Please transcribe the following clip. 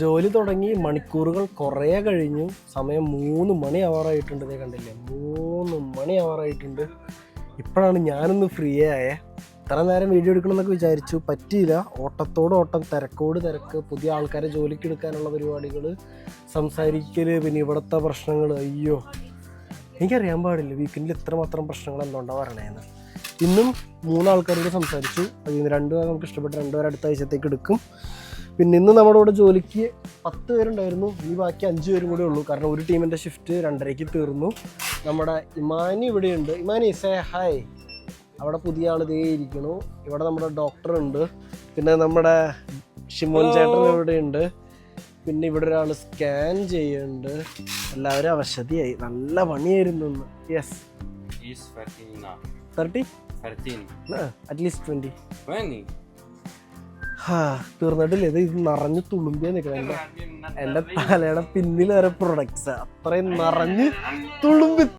ജോലി തുടങ്ങി മണിക്കൂറുകൾ കുറേ കഴിഞ്ഞു. സമയം മൂന്ന് മണി ആവാറായിട്ടുണ്ട് ഇതേ കണ്ടില്ലേ? മൂന്ന് മണി ആവാറായിട്ടുണ്ട് ഇപ്പോഴാണ് ഞാനൊന്ന് ഫ്രീ ആയേ. ഇത്ര നേരം വീഡിയോ എടുക്കണമെന്നൊക്കെ വിചാരിച്ചു. പറ്റിയില്ല. ഓട്ടത്തോട് ഓട്ടം തിരക്കോട് തിരക്ക് പുതിയ ആൾക്കാരെ ജോലിക്ക് എടുക്കാനുള്ള പരിപാടികൾ സംസാരിക്കൽ പിന്നെ ഇവിടുത്തെ പ്രശ്നങ്ങൾ അയ്യോ. എനിക്കറിയാൻ പാടില്ല. വീക്കെൻഡിൽ ഇത്രമാത്രം പ്രശ്നങ്ങൾ എന്തുകൊണ്ടാണ് പറയണേന്ന് ഇന്നും മൂന്നാൾക്കാരോട് സംസാരിച്ചു. അതിൽ നിന്ന് രണ്ടുപേർ നമുക്ക് ഇഷ്ടപ്പെട്ട രണ്ടുപേരെ അടുത്ത ആഴ്ചത്തേക്ക് എടുക്കും. പിന്നെ ഇന്ന് നമ്മുടെ കൂടെ ജോലിക്ക് പത്ത് പേരുണ്ടായിരുന്നു. ഇനി ബാക്കി അഞ്ച് പേരും കൂടെ ഉള്ളൂ. കാരണം ഒരു ടീമിന്റെ ഷിഫ്റ്റ് രണ്ടരയ്ക്ക് തീർന്നു. നമ്മുടെ ഇമാനി ഇവിടെയുണ്ട്. ഇമാനി സേ ഹായ് അവിടെ പുതിയ ആൾ ഇതേ ഇരിക്കണു. ഇവിടെ നമ്മുടെ ഡോക്ടർ ഉണ്ട്. പിന്നെ നമ്മുടെ ഷിമോൻ ചേട്ടൻ ഇവിടെയുണ്ട്. പിന്നെ ഇവിടെ ഒരാൾ സ്കാൻ ചെയ്യുന്നുണ്ട്. എല്ലാവരും അവശതിയായി. നല്ല പണിയായിരുന്നു yes Is 13 now. Thirty 13. At least 20. ഹാ തീർന്നിട്ടില്ല. ഇത് ഇത് നിറഞ്ഞ് തുളുമ്പിയാ നിൽക്കണം എന്റെ എന്റെ തലയുടെ പിന്നിൽ വരെ പ്രൊഡക്ട്സ് അത്രയും നിറഞ്ഞ് തുളുമ്പി